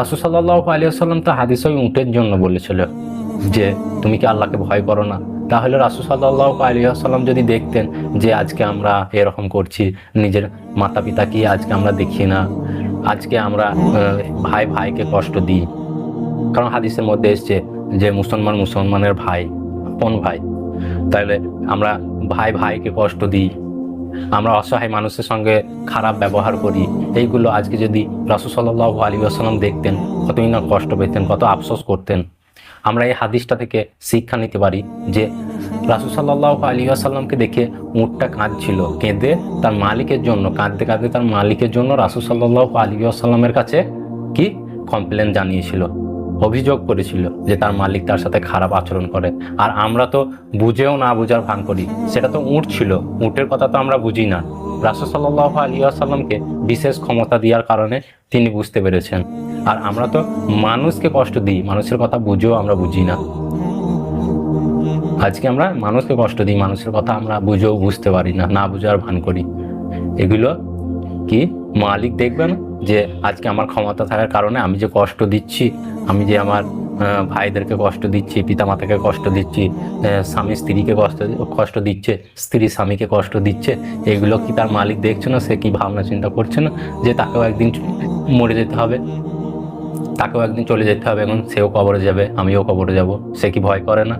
রাসুল সাল্লাহ আলী আসাল্লাম তো হাদিস ওই উটের জন্য বলেছিল যে, তুমি কি আল্লাহকে ভয় করো না? তাহলে রাসুল সাল্লাহ আলী আসাল্লাম যদি দেখতেন যে, আজকে আমরা এরকম করছি, নিজের মাতা পিতা কি আজকে আমরা দেখি না? আজকে আমরা ভাই ভাইকে কষ্ট দিই। কারণ হাদিসের মধ্যে এসছে যে, মুসলমান মুসলমানের ভাই, আপন ভাই। তাহলে আমরা ভাই ভাইকে কষ্ট দিই। আমরা অসহায় মানুষের সঙ্গে খারাপ ব্যবহার করি। এইগুলো আজকে যদি রাসুল সাল্লাহ আলী আসসালাম দেখতেন কতই না কষ্ট পেতেন, কত আফসোস করতেন। আমরা এই হাদিসটা থেকে শিক্ষা নিতে পারি যে রাসুল সাল্লাহ আলী আসাল্লামকে দেখে উঁটটা কাঁদছিল, কেঁদে তার মালিকের জন্য, কাঁদতে কাঁদতে তার মালিকের জন্য রাসুল সাল্লাহ আলী আসাল্লামের কাছে কি? কমপ্লেন জানিয়েছিল। অভিযোগ করেছিল যে তার মালিক তার সাথে খারাপ আচরণ করে। আর আমরা তো বুঝেও না বুঝার ভান করি। সেটা তো উঁট ছিল। উঁটের কথা তো আমরা বুঝি না। রাসুল সাল্লাহ আলী আসাল্লামকে বিশেষ ক্ষমতা দেওয়ার কারণে তিনি বুঝতে পেরেছেন। আর আমরা তো মানুষকে কষ্ট দিই। মানুষের কথা বুঝেও আমরা বুঝি না। আজকে আমরা মানুষকে কষ্ট দিই। মানুষের কথা আমরা বুঝেও বুঝতে পারি না। না বুঝার ভান করি। এগুলো কি মালিক দেখবেন যে আজকে আমার ক্ষমতা থাকার কারণে আমি যে কষ্ট দিচ্ছি, আমি যে আমার ভাইদেরকে কষ্ট দিচ্ছি, পিতামাতাকে কষ্ট দিচ্ছি স্বামী স্ত্রীকে কষ্ট কষ্ট দিচ্ছে, স্ত্রী স্বামীকে কষ্ট দিচ্ছে, এগুলো কি তার মালিক দেখছে না? সে কি ভাবনা চিন্তা করছে না যে তাকেও একদিন মরে যেতে হবে? তাকেও একদিন চলে যেতে হবে, এখন সেও কবরে যাবে, আমিও কবরে যাব, সে কি ভয় করে না?